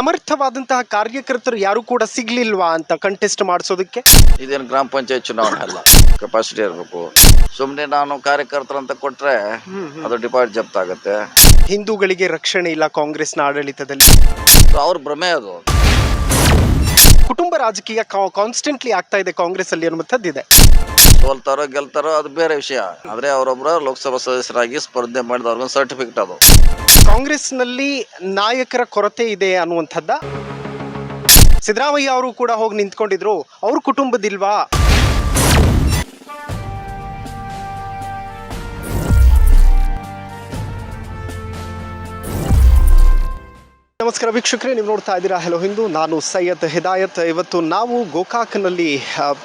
ಸಮರ್ಥವಾದಂತಹ ಕಾರ್ಯಕರ್ತರು ಯಾರು ಕೂಡ ಸಿಗ್ಲಿಲ್ವಾ ಅಂತ ಕಂಟೆಸ್ಟ್ ಮಾಡಿಸೋದಕ್ಕೆ? ಇದೇನು ಗ್ರಾಮ ಪಂಚಾಯತ್ ಚುನಾವಣೆ ಅಲ್ಲ. ಕೆಪಾಸಿಟಿ ಇರಬೇಕು. ಸುಮ್ಮನೆ ನಾನು ಕಾರ್ಯಕರ್ತರು ಅಂತ ಕೊಟ್ರೆ ಅದು ಡಿಪಾಸಿಟ್ ಜಪ್ತ ಆಗುತ್ತೆ. ಹಿಂದೂಗಳಿಗೆ ರಕ್ಷಣೆ ಇಲ್ಲ ಕಾಂಗ್ರೆಸ್ನ ಆಡಳಿತದಲ್ಲಿ. ಅವ್ರ ಭ್ರಮೆ ಅದು. ಕುಟುಂಬ ರಾಜಕೀಯ ಕಾನ್ಸ್ಟೆಂಟ್ಲಿ ಆಗ್ತಾ ಇದೆ ಕಾಂಗ್ರೆಸ್ ಅಲ್ಲಿ ಅನ್ನುವಂಥದ್ದಿದೆ. ಸೋಲ್ತಾರೋ ಗೆಲ್ತಾರೋ ಅದು ಬೇರೆ ವಿಷಯ. ಆದ್ರೆ ಅವರೊಬ್ಬರ ಲೋಕಸಭಾ ಸದಸ್ಯರಾಗಿ ಸ್ಪರ್ಧೆ ಮಾಡಿದ ಸರ್ಟಿಫಿಕೇಟ್ ಅದು. ಕಾಂಗ್ರೆಸ್ನಲ್ಲಿ ನಾಯಕರ ಕೊರತೆ ಇದೆ ಅನ್ನುವಂಥದ್ದ ಸಿದ್ದರಾಮಯ್ಯ ಅವರು ಕೂಡ ಹೋಗಿ ನಿಂತ್ಕೊಂಡಿದ್ರು. ಅವ್ರ ಕುಟುಂಬದಿಲ್ವಾ? ನಮಸ್ಕಾರ ವೀಕ್ಷಕರೇ ನೀವು ನೋಡ್ತಾ ಇದ್ದೀರಾ ಹಲೋ ಹಿಂದೂ ನಾನು ಸೈಯದ್ ಹಿದಾಯತ್. ಇವತ್ತು ನಾವು ಗೋಕಾಕ್ನಲ್ಲಿ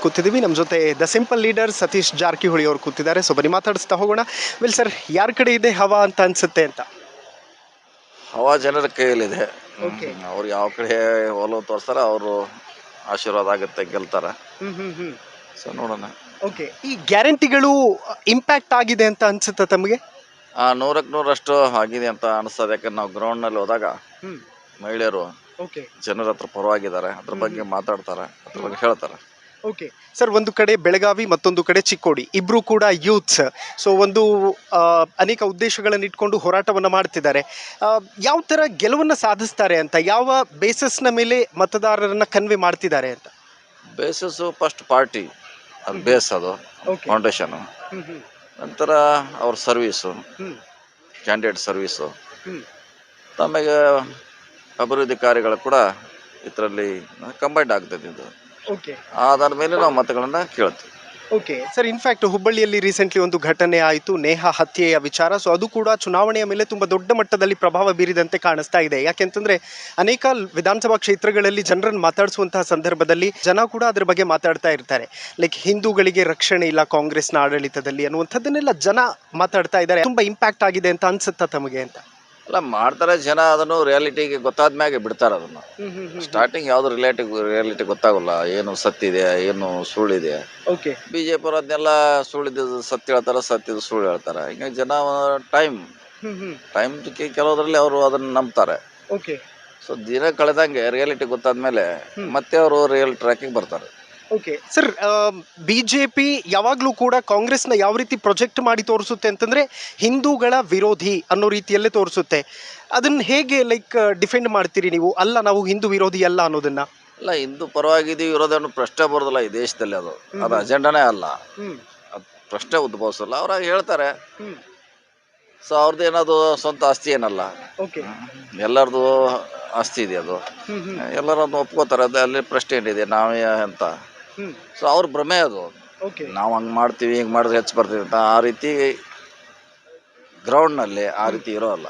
ಕೂತಿದ್ದೀವಿ. ನಮ್ಮ ಜೊತೆ the simple leader Satish Jarkiholi ಅವರು ಕೂತಿದ್ದಾರೆ. ಸೊ ಬನ್ನಿ ಮಾತಾಡಿಸ್ತಾ ಹೋಗೋಣ. ವಿಲ್ ಸರ್ ಯಾರ ಕಡೆ ಇದೆ ಹವಾ ಅಂತ ಅನ್ಸುತ್ತೆ ಅಂತ? ಹವಾ ಜನರ ಕೈಯಲ್ಲಿದೆ. ಓಕೆ ಅವ್ರು ಯಾವ ಕಡೆ ಒಲವು ತೋರಿಸ್ತಾರ ಅವರು ಆಶೀರ್ವಾದ ಆಗುತ್ತೆ ಗೆಲ್ತಾರ ಸೊ ನೋಡೋಣ. ಓಕೆ ಈ ಗ್ಯಾರಂಟಿಗಳು ಇಂಪ್ಯಾಕ್ಟ್ ಆಗಿದೆ ಅಂತ ಅನ್ಸುತ್ತೆ ತಮಗೆ? ನೂರಕ್ಕೆ ನೂರಷ್ಟು ಆಗಿದೆ ಅಂತ ಅನಿಸ್ತದೆ ಯಾಕಂದ್ರೆ ನಾವು ಗ್ರೌಂಡ್ನಲ್ಲಿ ಹೋದಾಗ ಮಹಿಳೆಯರು ಓಕೆ. ಜನರ ಹತ್ರ ಪರವಾಗಿದ್ದಾರೆ ಅದ್ರ ಬಗ್ಗೆ ಮಾತಾಡ್ತಾರೆ ಅದ್ರ ಬಗ್ಗೆ ಹೇಳ್ತಾರೆ. ಓಕೆ. ಸರ್ ಒಂದು ಕಡೆ ಬೆಳಗಾವಿ ಮತ್ತೊಂದು ಕಡೆ ಚಿಕ್ಕೋಡಿ. ಇಬ್ರು ಕೂಡ ಯೂತ್ಸ್. ಸೊ ಒಂದು ಆ, ಅನೇಕ ಉದ್ದೇಶಗಳನ್ನು ಇಟ್ಕೊಂಡು ಹೋರಾಟವನ್ನು ಮಾಡ್ತಿದ್ದಾರೆ. ಆ, ಯಾವ ಥರ ಗೆಲುವನ್ನು ಸಾಧಿಸ್ತಾರೆ ಅಂತ ಯಾವ ಬೇಸಸ್ನ ಮೇಲೆ ಮತದಾರರನ್ನ ಕನ್ವೆ ಮಾಡ್ತಿದ್ದಾರೆ ಅಂತ? ಬೇಸಸ್ಸು ಫಸ್ಟ್ ಪಾರ್ಟಿ ಅದು ಬೇಸ್ ಅದು ಓಕೆ. ಫೌಂಡೇಶನು ನಂತರ ಅವ್ರ ಸರ್ವೀಸು ಕ್ಯಾಂಡಿಡೇಟ್ ಸರ್ವೀಸು ಆಮೇಲೆ ಅಭಿವೃದ್ಧಿ ಕಾರ್ಯಗಳು ಕೂಡ ಇದರಲ್ಲಿ ಕಂಬೈಂಡ್ ಆಗ್ತದೆ ಇದು. ಓಕೆ ಆಧಾರ ಮೇಲೆ ನಾವು ಮತಗಳನ್ನು ಕೇಳ್ತೀವಿ. ಓಕೆ ಸರ್ ಇನ್ಫ್ಯಾಕ್ಟ್ ಹುಬ್ಬಳ್ಳಿಯಲ್ಲಿ ರೀಸೆಂಟ್ಲಿ ಒಂದು ಘಟನೆ ಆಯಿತು ನೇಹ ಹತ್ಯೆಯ ವಿಚಾರ. ಸೊ ಅದು ಕೂಡ ಚುನಾವಣೆಯ ಮೇಲೆ ತುಂಬ ದೊಡ್ಡ ಮಟ್ಟದಲ್ಲಿ ಪ್ರಭಾವ ಬೀರಿದಂತೆ ಕಾಣಿಸ್ತಾ ಇದೆ. ಯಾಕೆಂತಂದ್ರೆ ಅನೇಕ ವಿಧಾನಸಭಾ ಕ್ಷೇತ್ರಗಳಲ್ಲಿ ಜನರನ್ನು ಮಾತಾಡಿಸುವಂತಹ ಸಂದರ್ಭದಲ್ಲಿ ಜನ ಕೂಡ ಅದ್ರ ಬಗ್ಗೆ ಮಾತಾಡ್ತಾ ಇರ್ತಾರೆ. ಲೈಕ್ ಹಿಂದೂಗಳಿಗೆ ರಕ್ಷಣೆ ಇಲ್ಲ ಕಾಂಗ್ರೆಸ್ನ ಆಡಳಿತದಲ್ಲಿ ಅನ್ನುವಂಥದ್ದನ್ನೆಲ್ಲ ಜನ ಮಾತಾಡ್ತಾ ಇದ್ದಾರೆ. ತುಂಬ ಇಂಪ್ಯಾಕ್ಟ್ ಆಗಿದೆ ಅಂತ ಅನ್ಸುತ್ತಾ ತಮಗೆ ಅಂತ? ಅಲ್ಲ ಮಾಡ್ತಾರೆ ಜನ ಅದನ್ನು ರಿಯಾಲಿಟಿಗೆ ಗೊತ್ತಾದ ಮ್ಯಾಗೆ ಬಿಡ್ತಾರೆ ಅದನ್ನು. ಸ್ಟಾರ್ಟಿಂಗ್ ಯಾವುದು ರಿಲೇಟಿವ್ ರಿಯಾಲಿಟಿ ಗೊತ್ತಾಗಲ್ಲ. ಏನು ಸತ್ತಿದೆ ಏನು ಸುಳ್ಳಿದೆ ಓಕೆ ಬಿ ಜೆ ಪಿ ಅದನ್ನೆಲ್ಲ ಸುಳ್ಳಿದ್ದು ಸತ್ಯ ಹೇಳ್ತಾರೆ ಸುಳ್ಳು ಹೇಳ್ತಾರೆ. ಹಿಂಗಾಗಿ ಜನ ಟೈಮ್ ಟೈಮ್ ಕೆಲವರಲ್ಲಿ ಅವರು ಅದನ್ನು ನಂಬ್ತಾರೆ. ಓಕೆ ಸೊ ದಿನ ಕಳೆದಂಗೆ ರಿಯಾಲಿಟಿ ಗೊತ್ತಾದ್ಮೇಲೆ ಮತ್ತೆ ಅವರು ರಿಯಲ್ ಟ್ರ್ಯಾಕಿಗೆ ಬರ್ತಾರೆ. Okay. Sir B J P ಯಾವಾಗಲೂ ಕೂಡ ಕಾಂಗ್ರೆಸ್ನ ಯಾವ ರೀತಿ ಪ್ರೊಜೆಕ್ಟ್ ಮಾಡಿ ತೋರಿಸುತ್ತೆ ಅಂತಂದ್ರೆ ಹಿಂದೂಗಳ ವಿರೋಧಿ ಅನ್ನೋ ರೀತಿಯಲ್ಲೇ ತೋರಿಸುತ್ತೆ. ಅದನ್ನು ಹೇಗೆ ಲೈಕ್ ಡಿಫೆಂಡ್ ಮಾಡ್ತೀರಿ ನೀವು? ಅಲ್ಲ ನಾವು ಹಿಂದೂ ವಿರೋಧಿ ಅಲ್ಲ ಅನ್ನೋದನ್ನ. ಅಲ್ಲ ಹಿಂದೂ ಪರವಾಗಿದ್ದೀವಿ ವಿರೋಧ ಅನ್ನೋ ಪ್ರಶ್ನೆ ಬರೋದಲ್ಲ ಈ ದೇಶದಲ್ಲಿ ಅದು. ಅದು ಅಜೆಂಡನೇ ಅಲ್ಲ. ಅದು ಪ್ರಶ್ನೆ ಉದ್ಭವಿಸಲ್ಲ ಅವ್ರಾಗ ಹೇಳ್ತಾರೆ. ಸೊ ಅವ್ರದ್ದು ಏನದು ಸ್ವಂತ ಆಸ್ತಿ ಏನಲ್ಲ. ಓಕೆ. ಎಲ್ಲರದು ಆಸ್ತಿ ಇದೆ ಅದು. ಎಲ್ಲರೂ ಅದನ್ನ ಒಪ್ಕೋತಾರೆ ಅದು ಅಲ್ಲಿ ಪ್ರಶ್ನೆ ಏನಿದೆ ನಾವೇ ಅಂತ. ಸೊ ಅವ್ರ ಭ್ರಮೆ ಅದು. ಓಕೆ ನಾವು ಹಂಗೆ ಮಾಡ್ತೀವಿ ಹಿಂಗೆ ಮಾಡಿದ್ರೆ ಹೆಚ್ಚು ಬರ್ತೀವಿ ಅಂತ ಆ ರೀತಿ ಗ್ರೌಂಡ್ನಲ್ಲಿ ಆ ರೀತಿ ಇರೋಲ್ಲ.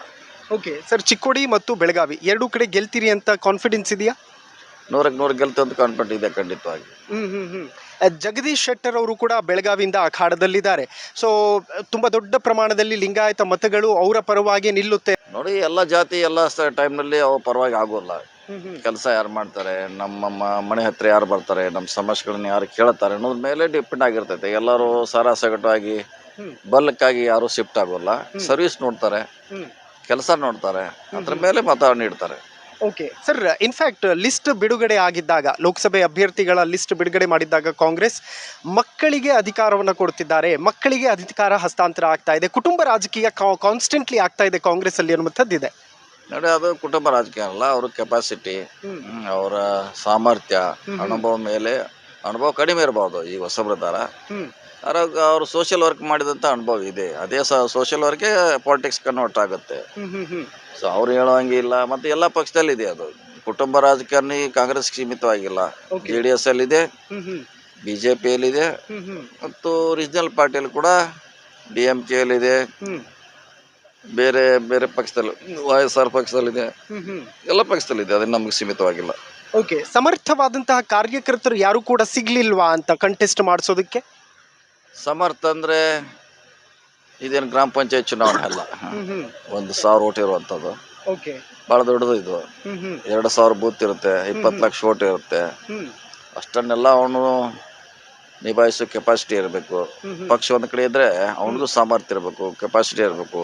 ಓಕೆ ಸರ್ ಚಿಕ್ಕೋಡಿ ಮತ್ತು ಬೆಳಗಾವಿ ಎರಡೂ ಕಡೆ ಗೆಲ್ತೀರಿ ಅಂತ ಕಾನ್ಫಿಡೆನ್ಸ್ ಇದೆಯಾ? ನೂರಕ್ಕೆ ನೂರು ಗೆಲ್ತು ಅಂತ ಕಾನ್ಫಿಡೆಂಟ್ ಇದೆ ಖಂಡಿತವಾಗಿ. ಹ್ಮ್ ಹ್ಮ್ ಹ್ಮ್. ಅಹ್, ಜಗದೀಶ್ ಶೆಟ್ಟರ್ ಅವರು ಕೂಡ ಬೆಳಗಾವಿಯಿಂದ ಅಖಾಡದಲ್ಲಿದ್ದಾರೆ. ಸೊ ತುಂಬಾ ದೊಡ್ಡ ಪ್ರಮಾಣದಲ್ಲಿ ಲಿಂಗಾಯತ ಮತಗಳು ಅವರ ಪರವಾಗಿ ನಿಲ್ಲುತ್ತೆ. ನೋಡಿ ಎಲ್ಲ ಜಾತಿ ಎಲ್ಲ ಟೈಮ್ನಲ್ಲಿ ಅವ್ರ ಪರವಾಗಿ ಆಗೋಲ್ಲ. ಕೆಲಸ ಯಾರು ಮಾಡ್ತಾರೆ ನಮ್ಮ ಮ- ಮನೆ ಹತ್ರ ಯಾರು ಬರ್ತಾರೆ ನಮ್ಮ ಸಮಸ್ಯೆಗಳನ್ನ ಯಾರು ಕೇಳ್ತಾರೆ ಅನ್ನೋದ್ರ ಮೇಲೆ ಡಿಪೆಂಡ್ ಆಗಿರ್ತೈತೆ. ಎಲ್ಲರೂ ಸಾರಾಸಗಟಾಗಿ ಸಗಟಾಗಿ ಬಲ್ಕಾಗಿ ಯಾರು ಶಿಫ್ಟ್ ಆಗೋಲ್ಲ. ಸರ್ವಿಸ್ ನೋಡ್ತಾರೆ ಕೆಲಸ ನೋಡ್ತಾರೆ ಅದ್ರ ಮೇಲೆ ಮತ ನೀಡ್ತಾರೆ ಓಕೆ ಸರ್ ಇನ್ಫ್ಯಾಕ್ಟ್ ಲಿಸ್ಟ್ ಬಿಡುಗಡೆ ಆಗಿದ್ದಾಗ ಲೋಕಸಭೆ ಅಭ್ಯರ್ಥಿಗಳ ಲಿಸ್ಟ್ ಬಿಡುಗಡೆ ಮಾಡಿದ್ದಾಗ ಕಾಂಗ್ರೆಸ್ ಮಕ್ಕಳಿಗೆ ಅಧಿಕಾರವನ್ನು ಕೊಡ್ತಿದ್ದಾರೆ. ಮಕ್ಕಳಿಗೆ ಅಧಿಕಾರ ಹಸ್ತಾಂತರ ಆಗ್ತಾ ಇದೆ. ಕುಟುಂಬ ರಾಜಕೀಯ ಕಾನ್ಸ್ಟೆಂಟ್ಲಿ ಆಗ್ತಾ ಇದೆ ಕಾಂಗ್ರೆಸ್ ಅಲ್ಲಿ ಅನ್ನುವಂಥದ್ದಿದೆ. ನೋಡಿ ಅದು ಕುಟುಂಬ ರಾಜಕೀಯ ಅಲ್ಲ ಅವ್ರ ಕೆಪಾಸಿಟಿ ಅವರ ಸಾಮರ್ಥ್ಯ ಅನುಭವ ಮೇಲೆ ಅನುಭವ ಕಡಿಮೆ ಇರಬಹುದು ಈ ಹೊಸಬ್ರದಾರ ಅವ್ರ ಅವರು ಸೋಷಿಯಲ್ ವರ್ಕ್ ಮಾಡಿದಂತ ಅನುಭವ ಇದೆ. ಅದೇ ಸೋಷಿಯಲ್ ವರ್ಕೆ ಪಾಲಿಟಿಕ್ಸ್ ಕನ್ವರ್ಟ್ ಆಗುತ್ತೆ. ಸೊ ಅವ್ರು ಹೇಳೋಂಗಿಲ್ಲ ಇಲ್ಲ ಮತ್ತೆ ಎಲ್ಲ ಪಕ್ಷದಲ್ಲಿ ಇದೆ ಅದು. ಕುಟುಂಬ ರಾಜಕಾರಣಿ ಕಾಂಗ್ರೆಸ್ ಸೀಮಿತವಾಗಿಲ್ಲ. ಜೆ ಡಿ ಎಸ್ ಅಲ್ಲಿದೆ ಬಿ ಜೆ ಪಿಯಲ್ಲಿದೆ ಮತ್ತು ರೀಜನಲ್ ಪಾರ್ಟಿಯಲ್ಲಿ ಕೂಡ ಡಿ ಎಂ ಕೆ ಅಲ್ಲಿದೆ ಬೇರೆ ಬೇರೆ ಪಕ್ಷದಲ್ಲಿ ವೈ ಎಸ್ ಆರ್ ಪಕ್ಷದಲ್ಲಿದೆ. ಎಲ್ಲ ಪಕ್ಷದಲ್ಲಿದೆ ಅದನ್ನ ನಮಗೆ ಸೀಮಿತವಾಗಿಲ್ಲ. ಓಕೆ ಸಮರ್ಥವಾದಂತಹ ಕಾರ್ಯಕರ್ತರು ಯಾರು ಕೂಡ ಸಿಗ್ಲಿಲ್ವಾ ಅಂತ ಕಂಟೆಸ್ಟ್ ಮಾಡಿಸೋದಕ್ಕೆ? ಸಮರ್ಥ ಅಂದ್ರೆ ಇದೇನು ಗ್ರಾಮ ಪಂಚಾಯತ್ ಚುನಾವಣೆ ಅಲ್ಲ. ಒಂದು ಸಾವಿರ ಓಟ್ ಇರುವಂಥದ್ದು. ಓಕೆ ಭಾಳ ದೊಡ್ಡದು ಇದು. ಎರಡು ಸಾವಿರ ಬೂತ್ ಇರುತ್ತೆ ಇಪ್ಪತ್ತು ಲಕ್ಷ ಓಟ್ ಇರುತ್ತೆ. ಅಷ್ಟನ್ನೆಲ್ಲ ಅವನು ನಿಭಾಯಿಸೋ ಕೆಪಾಸಿಟಿ ಇರಬೇಕು. ಪಕ್ಷ ಒಂದು ಕಡೆ ಇದ್ರೆ ಅವನಿಗೂ ಸಾಮರ್ಥ್ಯ ಇರಬೇಕು ಕೆಪಾಸಿಟಿ ಇರಬೇಕು.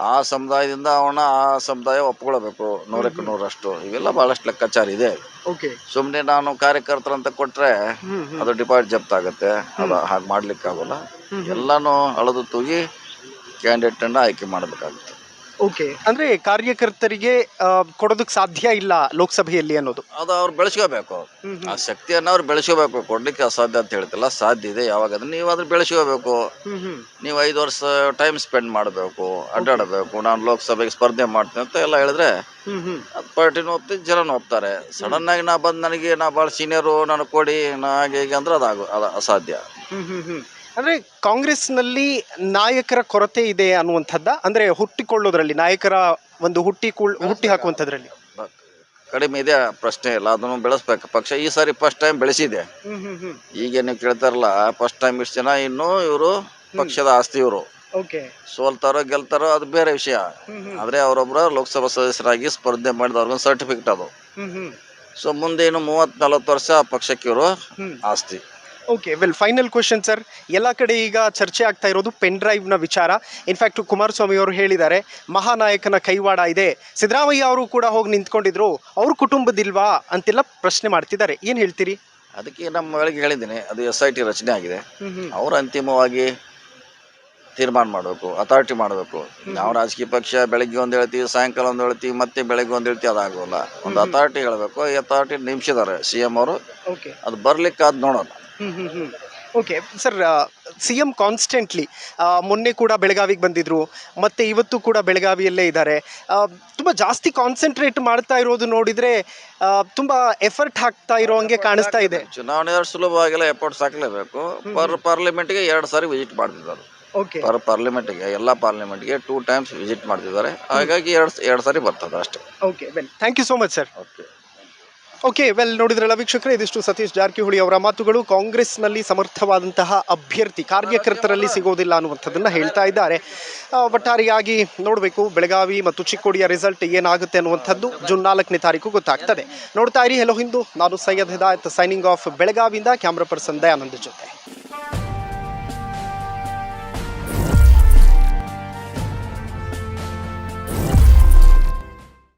ಆ ಸಮುದಾಯದಿಂದ ಅವನ ಆ ಸಮುದಾಯ ಒಪ್ಕೊಳ್ಬೇಕು ನೂರಕ್ಕೆ ನೂರಷ್ಟು. ಇವೆಲ್ಲ ಬಹಳಷ್ಟು ಲೆಕ್ಕಾಚಾರ ಇದೆ. ಓಕೆ. ಸುಮ್ಮನೆ ನಾನು ಕಾರ್ಯಕರ್ತರು ಅಂತ ಕೊಟ್ರೆ ಅದು ಡಿಪಾಸಿಟ್ ಜಪ್ತ ಆಗುತ್ತೆ. ಅದು ಹಾಗೆ ಮಾಡ್ಲಿಕ್ಕೆ ಆಗೋಲ್ಲ ಎಲ್ಲಾನು ಅಳದು ತೂಗಿ ಕ್ಯಾಂಡಿಡೇಟ್ ಅನ್ನ ಆಯ್ಕೆ ಮಾಡಬೇಕಾಗುತ್ತೆ. ಓಕೆ ಅಂದ್ರೆ ಕಾರ್ಯಕರ್ತರಿಗೆ ಕೊಡೋದಕ್ಕೆ ಸಾಧ್ಯ ಇಲ್ಲ ಲೋಕಸಭೆಯಲ್ಲಿ ಅನ್ನೋದು. ಅದು ಅವ್ರು ಬೆಳೆಸ್ಕೋಬೇಕು. ಆ ಶಕ್ತಿಯನ್ನ ಅವ್ರು ಬೆಳೆಸ್ಕೋಬೇಕು. ಕೊಡ್ಲಿಕ್ಕೆ ಅಸಾಧ್ಯ ಅಂತ ಹೇಳ್ತಿಲ್ಲ. ಸಾಧ್ಯ ಇದೆ ಯಾವಾಗ ಅದನ್ನ ನೀವು ಅದ್ರ ಬೆಳೆಸ್ಕೋಬೇಕು ನೀವು ಐದು ವರ್ಷ ಟೈಮ್ ಸ್ಪೆಂಡ್ ಮಾಡಬೇಕು. ಅಡ್ಡಾಡಬೇಕು. ನಾನು ಲೋಕಸಭೆಗೆ ಸ್ಪರ್ಧೆ ಮಾಡ್ತೀನಿ ಅಂತ ಎಲ್ಲ ಹೇಳಿದ್ರೆ ಪಾರ್ಟಿನ ಒಪ್ತಿ ಒಪ್ತೀನಿ ಜನನೂ ಒಪ್ತಾರೆ. ಸಡನ್ ಆಗಿ ನಾ ಬಂದು ನನಗೆ ನಾ ಭಾಳ ಸೀನಿಯರು ನನಗೆ ಕೊಡಿ ನಾ ಹಾಗೆ ಹೀಗೆ ಅಂದ್ರೆ ಅದು ಅದು ಅಸಾಧ್ಯ. ಅಂದ್ರೆ ಕಾಂಗ್ರೆಸ್ನಲ್ಲಿ ನಾಯಕರ ಕೊರತೆ ಇದೆ ಅನ್ನುವಂಥದ್ದ ಅಂದ್ರೆ ಹುಟ್ಟಿಕೊಳ್ಳೋದ್ರಲ್ಲಿ ನಾಯಕರ ಒಂದು ಹುಟ್ಟಿ ಹುಟ್ಟಿ ಹಾಕುವಂಥದ್ರಲ್ಲಿ. ಕಡಿಮೆ ಇದೆ ಪ್ರಶ್ನೆ ಇಲ್ಲ ಅದನ್ನು ಬೆಳೆಸ್ಬೇಕು. ಪಕ್ಷ ಈ ಸಾರಿ ಫಸ್ಟ್ ಟೈಮ್ ಬೆಳೆಸಿದೆ. ಈಗ ನೀವು ಕೇಳ್ತಾರಲ್ಲ ಫಸ್ಟ್ ಟೈಮ್ ಇಷ್ಟು ಜನ ಇನ್ನು ಇವರು ಪಕ್ಷದ ಆಸ್ತಿ ಇವರು ಓಕೆ. ಸೋಲ್ತಾರೋ ಗೆಲ್ತಾರೋ ಅದು ಬೇರೆ ವಿಷಯ. ಆದ್ರೆ ಅವರೊಬ್ಬರ ಲೋಕಸಭಾ ಸದಸ್ಯರಾಗಿ ಸ್ಪರ್ಧೆ ಮಾಡಿದವ್ರಿಗೊಂದು ಸರ್ಟಿಫಿಕೇಟ್ ಅದು. ಸೊ ಮುಂದೆ ಇನ್ನು ಮೂವತ್ ನಲವತ್ತು ವರ್ಷ ಪಕ್ಷಕ್ಕೆ ಇವರು ಆಸ್ತಿ. Okay well final question sir ಎಲ್ಲ ಕಡೆ ಈಗ ಚರ್ಚೆ ಆಗ್ತಾ ಇರೋದು ಪೆನ್ ಡ್ರೈವ್ನ ವಿಚಾರ. ಇನ್ಫ್ಯಾಕ್ಟ್ ಕುಮಾರಸ್ವಾಮಿ ಅವರು ಹೇಳಿದ್ದಾರೆ ಮಹಾನಾಯಕನ ಕೈವಾಡ ಇದೆ. ಸಿದ್ದರಾಮಯ್ಯ ಅವರು ಕೂಡ ಹೋಗಿ ನಿಂತ್ಕೊಂಡಿದ್ರು. ಅವ್ರ ಕುಟುಂಬದಿಲ್ವಾ ಅಂತೆಲ್ಲ ಪ್ರಶ್ನೆ ಮಾಡ್ತಿದ್ದಾರೆ. ಏನು ಹೇಳ್ತೀರಿ? ಅದಕ್ಕೆ ನಮ್ಮ ಹೇಳಿದ್ದೀನಿ ಅದು ಎಸ್ ಐ ಟಿ ರಚನೆ ಆಗಿದೆ. ಅವರು ಅಂತಿಮವಾಗಿ ತೀರ್ಮಾನ ಮಾಡಬೇಕು ಅಥಾರಿಟಿ ಮಾಡಬೇಕು. ನಾವು ರಾಜಕೀಯ ಪಕ್ಷ ಬೆಳಗ್ಗೆ ಒಂದು ಹೇಳ್ತೀವಿ ಸಾಯಂಕಾಲ ಒಂದು ಹೇಳ್ತೀವಿ ಮತ್ತೆ ಬೆಳಗ್ಗೆ ಒಂದು ಹೇಳ್ತೀವಿ ಅದಾಗೋಲ್ಲ. ಒಂದು ಅಥಾರಿಟಿ ಹೇಳಬೇಕು ಈ ಅಥಾರಿಟಿ ನಿಮಿಸಿದ್ದಾರೆ ಸಿ ಎಂ ಅವರು. ಓಕೆ ಅದು ಬರ್ಲಿಕ್ಕೆ ಅದು ನೋಡೋಣ okay sir C M constantly ಮೊನ್ನೆ ಕೂಡ ಬೆಳಗಾವಿಗೆ ಬಂದಿದ್ರು ಮತ್ತೆ ಇವತ್ತು ಕೂಡ ಬೆಳಗಾವಿಯಲ್ಲೇ ಇದ್ದಾರೆ. ತುಂಬ ಜಾಸ್ತಿ ಕಾನ್ಸಂಟ್ರೇಟ್ ಮಾಡ್ತಾ ಇರೋದು ನೋಡಿದ್ರೆ ತುಂಬ ಎಫರ್ಟ್ ಹಾಕ್ತಾ ಇರೋ ಹಂಗೆ ಕಾಣಿಸ್ತಾ ಇದೆ. ಚುನಾವಣೆ ಸುಲಭವಾಗಿಲ್ಲ ಎಫರ್ಟ್ಸ್ ಹಾಕಲೇಬೇಕು ಪರ್ ಪಾರ್ಲಿಮೆಂಟ್ಗೆ ಎರಡು ಸಾರಿ ವಿಸಿಟ್ ಮಾಡ್ತಿದ್ದಾರೆ. ಓಕೆ ಪರ್ ಪಾರ್ಲಿಮೆಂಟ್ಗೆ ಎಲ್ಲ ಪಾರ್ಲಿಮೆಂಟ್ಗೆ ಟೂ ಟೈಮ್ಸ್ ವಿಸಿಟ್ ಮಾಡ್ತಿದ್ದಾರೆ. ಹಾಗಾಗಿ ಎರಡು ಎರಡು ಸಾರಿ ಬರ್ತದೆ ಅಷ್ಟೇ. Okay well thank you so much sir okay okay well ನೋಡಿದ್ರಲ್ಲ ವೀಕ್ಷಕರೇ ಇದಿಷ್ಟು ಸತೀಶ್ ಜಾರಕಿಹೊಳಿ ಅವರ ಮಾತುಗಳು ಕಾಂಗ್ರೆಸ್ನಲ್ಲಿ ಸಮರ್ಥವಾದಂತಹ ಅಭ್ಯರ್ಥಿ ಕಾರ್ಯಕರ್ತರಲ್ಲಿ ಸಿಗೋದಿಲ್ಲ ಅನ್ನುವಂಥದ್ದನ್ನು ಹೇಳ್ತಾ ಇದ್ದಾರೆ. ಒಟ್ಟಾರಿಯಾಗಿ ಒಟ್ಟಾರೆಯಾಗಿ ನೋಡಬೇಕು ಬೆಳಗಾವಿ ಮತ್ತು ಚಿಕ್ಕೋಡಿಯ ರಿಸಲ್ಟ್ ಏನಾಗುತ್ತೆ ಅನ್ನುವಂಥದ್ದು ಜೂನ್ ನಾಲ್ಕನೇ ತಾರೀಕು ಗೊತ್ತಾಗ್ತದೆ. ನೋಡ್ತಾ ಇರಿ ಹೆಲೋ ಹಿಂದೂ. ನಾನು ಸೈಯದ್ ಹಿದಾಯತ್ ಸೈನಿಂಗ್ ಆಫ್ ಬೆಳಗಾವಿಯಿಂದ ಕ್ಯಾಮ್ರಾ ಪರ್ಸನ್ ದಯಾನಂದ್ ಜೊತೆ.